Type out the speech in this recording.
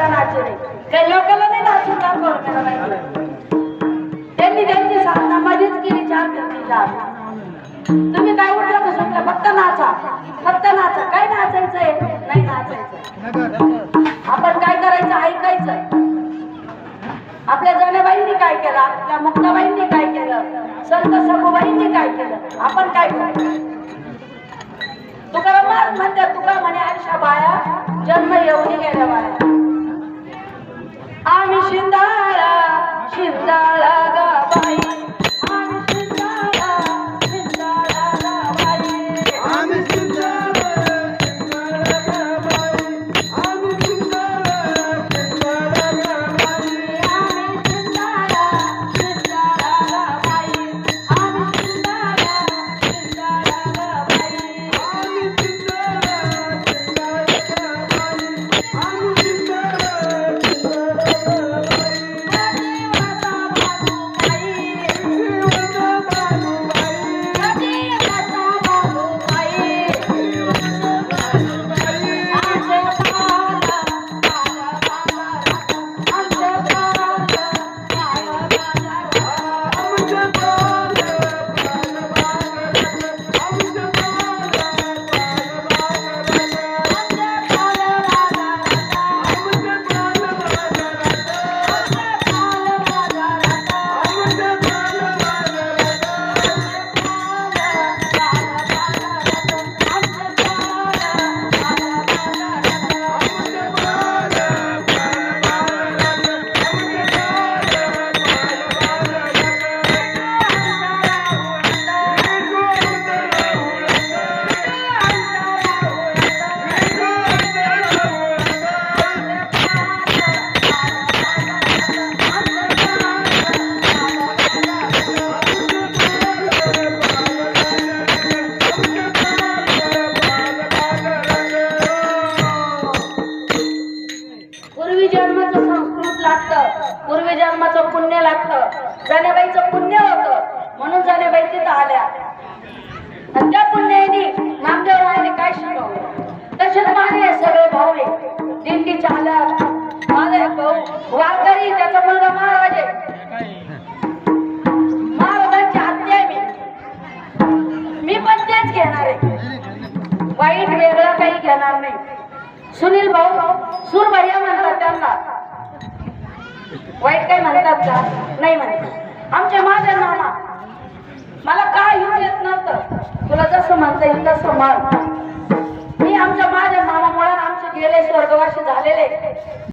मेरा नाचे रे काही लोकांना नाही नाचून दाखवलं मेरा बाई त्यांनी त्यांची साधना माझीच केली चार व्यक्तीच्या तुम्ही काय उठलं का सुटलं फक्त नाचा. फक्त नाचा. काय नाचायचंय? नाही नाचायचं आपण काय करायचं? ऐकायचंय. आपल्या जनाबाईंनी काय केलं? आपल्या मुक्ताबाईंनी काय केलं? संत सखूबाईंनी काय केलं? आपण काय करायचं? तुकाराम महाराज म्हणतात तुका म्हणे आयुष्या बाया जन्म येऊन गेल्या बाया hacienda पूर्वी जन्माचं संस्कृत लागतं पूर्वी जन्माचं पुण्य लागतं जाण्याबाईचं पुण्य होतं म्हणून जाण्याबाई तिथं आल्या. आणि त्या पुण्याने नामदेवरायाने काय शिकवलं? तसेच माझे सगळे भाऊ आहे दिंडी चालक माझा एक भाऊ वारकरी त्याचा मुलगा महाराज. आहे महाराजांची हत्या आहे मी. मी पण तेच घेणार आहे. वाईट वेगळं काही घेणार नाही. सुनील भाऊ सूरभैया म्हणतात त्यांना. वाईट काय म्हणतात का? नाही म्हणतात आमच्या माझ्या नाना मला काय येऊ येत नव्हतं. तुला जसं म्हणता येईल तसं म्हण.